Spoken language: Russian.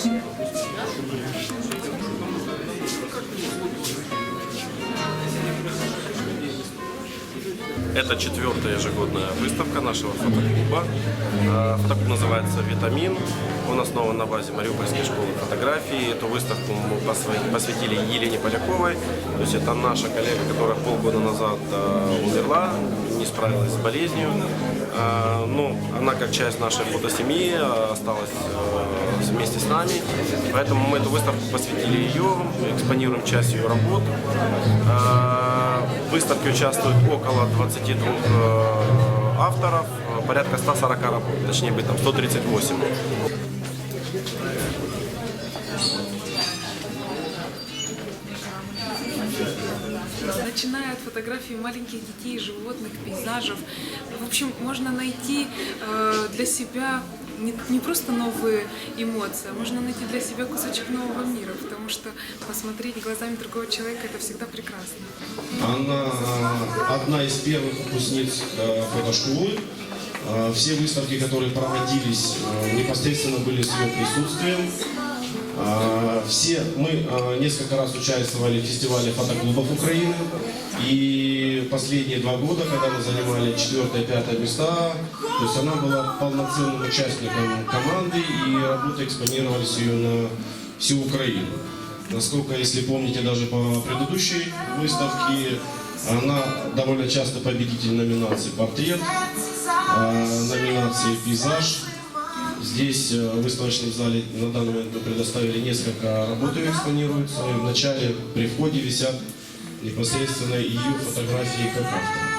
Спасибо. Это четвертая ежегодная выставка нашего фотоклуба. Э, Фотоклуб называется «Витамин». Он основан на базе Мариупольской школы фотографии. Эту выставку мы посвя- посвятили Елене Поляковой. То есть это наша коллега, которая полгода назад э, умерла, не справилась с болезнью. Э, Ну, она как часть нашей фотосемьи осталась вместе с нами. Поэтому мы эту выставку посвятили ее, экспонируем часть ее работ. В выставке участвует около 22 э, авторов, э, порядка 140 работ, точнее быть, там 138. Начиная от фотографий маленьких детей, животных, пейзажев. В общем, можно найти э, для себя не, не просто новые эмоции, а можно найти для себя кусочек нового мира, потому что посмотреть глазами другого человека это всегда прекрасно. Она э, одна из первых выпускниц э, фотошколы. Э, Все выставки, которые проводились, э, непосредственно были с ее присутствием. Э, Все мы э, несколько раз участвовали в фестивале фотоклубов Украины. И последние два года, когда мы занимали четвертое пятое места, то есть она была полноценным участником команды, и работы экспонировались ее на всю Украину. Насколько, если помните, даже по предыдущей выставке, она довольно часто победитель номинации «Портрет», э, номинации «Пейзаж». Здесь, э, в выставочном зале, на данный момент мы предоставили несколько работ, экспонируются. В начале, при входе висят непосредственно ее фотографии как автора.